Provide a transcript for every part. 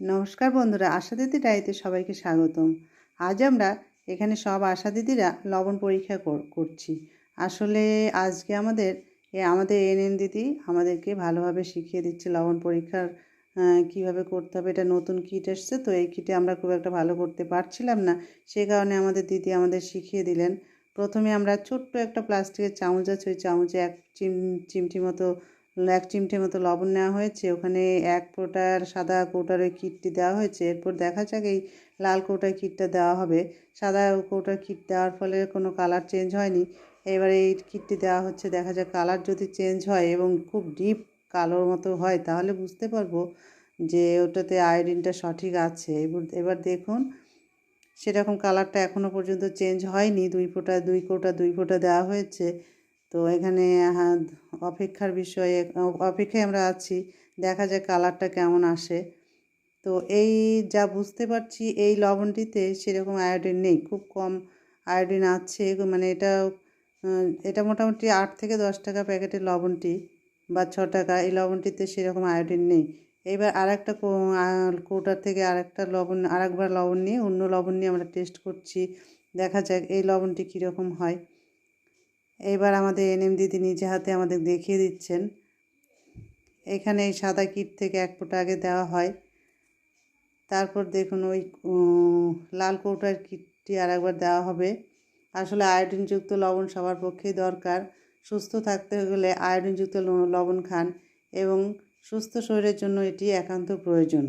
নমস্কার বন্ধুরা, আশা দিদি ডায়েতে সবাইকে স্বাগতম। আজ আমরা এখানে সব আশা দিদিরা লবণ পরীক্ষা কর- করছি। আসলে আজকে আমাদের আমাদের এনএন দিদি আমাদেরকে ভালোভাবে শিখিয়ে দিচ্ছে লবণ পরীক্ষার কীভাবে করতে হবে। এটা নতুন কিট এসছে, তো এই কিটে আমরা খুব একটা ভালো করতে পারছিলাম না। সে কারণে আমাদের দিদি আমাদের শিখিয়ে দিলেন। প্রথমে আমরা ছোট্ট একটা প্লাস্টিকের চামচ আছে, ওই চামচে এক চিম, চিমটি মতো এক চিমটে মতো লবণ নেওয়া হয়েছে। ওখানে এক ফোঁটার সাদা কৌটার ওই কিটটি দেওয়া হয়েছে। এরপর দেখা যাক এই লাল কৌটার কিটটা দেওয়া হবে। সাদা কৌটার কিট দেওয়ার ফলে কোনো কালার চেঞ্জ হয়নি। এবারে এই কিটটি দেওয়া হচ্ছে। দেখা যাক কালার যদি চেঞ্জ হয় এবং খুব ডিপ কালোর মতো হয়, তাহলে বুঝতে পারব যে ওটাতে আয়োডিনটা সঠিক আছে। এবার দেখুন, সেরকম কালারটা এখনও পর্যন্ত চেঞ্জ হয়নি। দুই ফোঁটা, দুই কৌটা, দুই ফোঁটা দেওয়া হয়েছে। তো এখানে অপেক্ষার বিষয়ে, অপেক্ষায় আমরা আছি। দেখা যাক কালারটা কেমন আসে। তো এই যা বুঝতে পারছি, এই লবণটিতে সেরকম আয়োডিন নেই। খুব কম আয়োডিন আছে। মানে এটা এটা মোটামুটি আট থেকে দশ টাকা প্যাকেটের লবণটি বা ছ টাকা, এই লবণটিতে সেরকম আয়োডিন নেই। এবার আর একটা কৌটার থেকে আরেকটা লবণ, আরেকবার লবণ নিয়ে, অন্য লবণ নিয়ে আমরা টেস্ট করছি। দেখা যাক এই লবণটি কীরকম হয়। এবার আমাদের এনএম দিদি নিজে হাতে আমাদের দেখিয়ে দিচ্ছেন। এখানে এই সাদা কিট থেকে এক ফোঁটা আগে দেওয়া হয়। তারপর দেখুন ওই লাল কৌটার কিটটি আর একবার দেওয়া হবে। আসলে আয়োডিনযুক্ত লবণ সবার পক্ষেই দরকার। সুস্থ থাকতে গেলে আয়োডিনযুক্ত লবণ খান এবং সুস্থ শরীরের জন্য এটি একান্ত প্রয়োজন।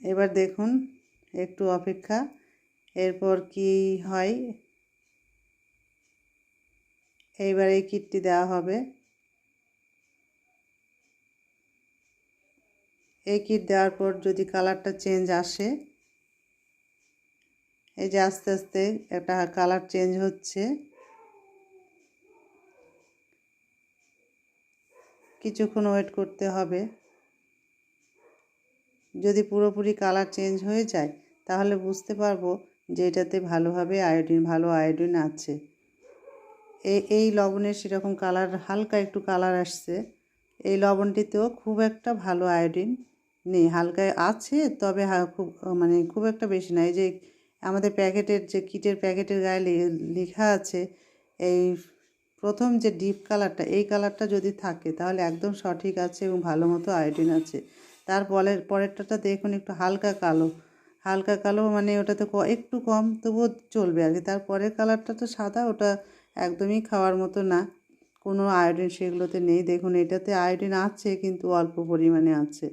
এবার দেখুন, একটু অপেক্ষা। এরপর কি হয়? এইবার এই কিটটি দেওয়া হবে। এই কিট দেওয়ার পর যদি কালারটা চেঞ্জ আসে, এই যে আস্তে আস্তে একটা কালার চেঞ্জ হচ্ছে। কিছুক্ষণ ওয়েট করতে হবে। যদি পুরোপুরি কালার চেঞ্জ হয়ে যায়, তাহলে বুঝতে পারব যে এটাতে ভালোভাবে আয়োডিন, ভালো আয়োডিন আছে। এই লবণের সেরকম কালার, হালকা একটু কালার আসছে। এই লবণটিতেও খুব একটা ভালো আয়োডিন নেই। হালকা আছে, তবে খুব মানে খুব একটা বেশি না। এই যে আমাদের প্যাকেটের যে কিটের প্যাকেটের গায়ে লেখা আছে, এই প্রথম যে ডিপ কালারটা, এই কালারটা যদি থাকে, তাহলে একদম সঠিক আছে এবং ভালো মতো আয়োডিন আছে। তার পরের পরেরটাটা দেখুন একটু হালকা কালো। হালকা কালো মানে ওটাতে একটু কম, তবুও চলবে আর কি। তারপরের কালারটা তো সাদা, ওটা একদমই খাওয়ার মতো না। কোনো আয়োডিন সেগুলোতে নেই। দেখুন এটাতে আয়োডিন আছে কিন্তু অল্প পরিমাণে আছে।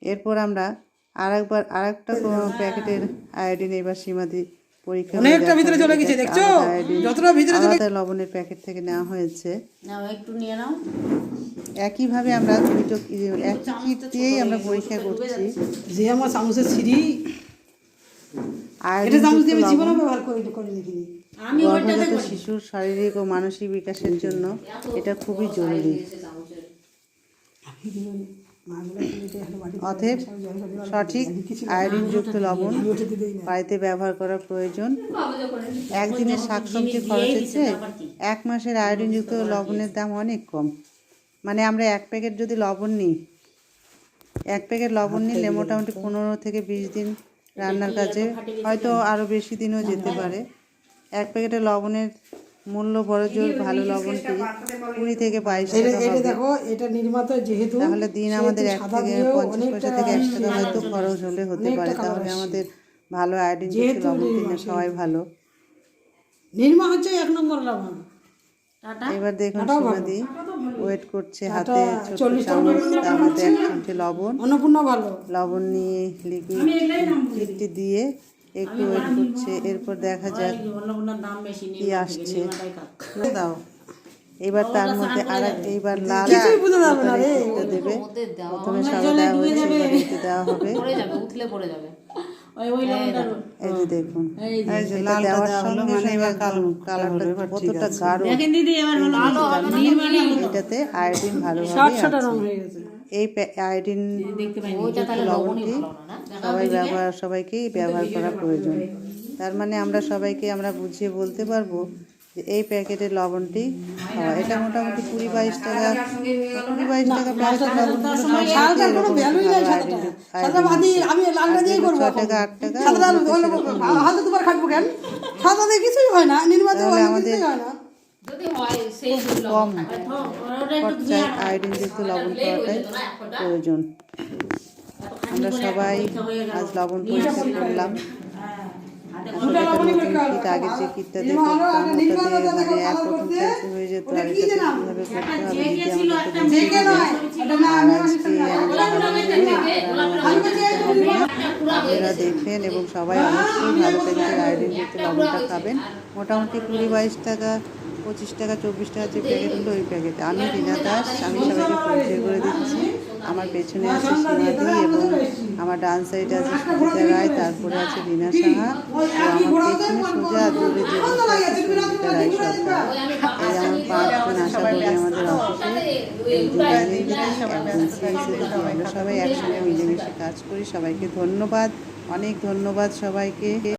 এরপর আমরা আর একবার আর একটা প্যাকেটের আয়োডিন এবার সীমাদি পরীক্ষা অনেকটা ভিতরে চলে গেছে, দেখছ? যতটা ভিতরে চলে- লবণের প্যাকেট থেকে নেওয়া হয়েছে। নাও একটু নিয়ে নাও। একইভাবে আমরা দুটো এক কিট দিয়েই আমরা পরীক্ষা করছি। যে আমার চামচের ছিঁড়ি এটা আয়োডিন চামচ দিয়ে আমি জীবনে ব্যবহার করে করে দেখিনি আমি ওইটাতে গর্ভজাত শিশুর শারীরিক ও মানসিক বিকাশের জন্য এটা খুবই জরুরি। অতএব সঠিক আয়োডিনযুক্ত লবণ বাড়িতে ব্যবহার করা প্রয়োজন। একদিনের শাকসবজি খরচের চেয়ে এক মাসের আয়োডিনযুক্ত লবণের দাম অনেক কম। মানে আমরা এক প্যাকেট যদি লবণ নিই এক প্যাকেট লবণ নিলে মোটামুটি পনেরো থেকে বিশ দিন রান্নার কাজে হয়তো আরও বেশি দিনও যেতে পারে। এক প্যাকেটে লবণের মূল্য বড় জোর ভালো লবণটি কুড়ি থেকে বাইশ টাকা দেখো এটা নির্মাতা যেহেতু তাহলে দিন আমাদের এক থেকে পঞ্চাশ পয়সা থেকে একশো টাকা হয়তো খরচ হলে হতে পারে। তাহলে আমাদের ভালো আয়োডিন লবণ কিনে সবাই ভালো। নির্মা হচ্ছে এক নম্বর লবণ। এবার দেখুন সীমাদি ওয়েট করছে হাতে তার হাতে এক চিমটে লবণ। অন্নপূর্ণা ভালো। লবণ নিয়ে লিকুইড দিয়ে একটু ওয়েট করছে এরপর দেখা যাক কি আসছে। দাও। এবার তার মধ্যে আর এইবার লাল দেবে। প্রথমে সাদা দেওয়া হয়েছে দেওয়া হবে। পড়ে উঠলে পড়ে যাবে। ওই ওই লবণটার এই যে দেখুন। এই যে এটা দেওয়ার সঙ্গে সঙ্গে একদম কালারটা কতটা গাঢ়। দেখেন দিদি এবার হলো ভালো হবে না নির্মাণই এটাতে আয়োডিন ভালোভাবে আছে রং হয়ে গেছে। এই প্যা- আয়োডিন লবণটি সবাই ব্যবহার সবাইকেই ব্যবহার করা প্রয়োজন। তার মানে আমরা সবাইকে আমরা বুঝিয়ে বলতে পারব যে এই প্যাকেটের লবণটি খাওয়া। এটা মোটামুটি কুড়ি বাইশ টাকা কুড়ি বাইশ টাকা লবণ ছ টাকা। আট টাকা হয় আমাদের হয় হয় কম খরচায় আয়োডিনযুক্ত লবণ খাওয়াটাই প্রয়োজন। আমরা সবাই আজ লবণ পরীক্ষা করলাম। যে মানে এক রকম হয়ে যেত আর এটাতে কীভাবে করতে হবে আজকে দেখবেন এবং সবাই অবশ্যই ভালো প্যাকেটের আয়োডিনযুক্ত লবণটা খাবেন। মোটামুটি কুড়ি বাইশ টাকা পঁচিশ টাকা, চব্বিশ টাকা যে প্যাকেট হলো ওই প্যাকেটে। আমি রীনা দাস, আমি সবাইকে পরিচয় করে দিচ্ছি। আমার পেছনে আছে সীমাদি এবং আমার ডান সাইডে আছে সুজিতা রায়, তারপরে আছে রীনা সাহা। আমার পেছনে সোজা দূরে যে সঞ্জিতা রায় সরকার। এই আমার পাঁচজন আশা করি আমাদের অফিসে সবাই একসঙ্গে মিলেমিশে কাজ করি। সবাইকে ধন্যবাদ। অনেক ধন্যবাদ সবাইকে।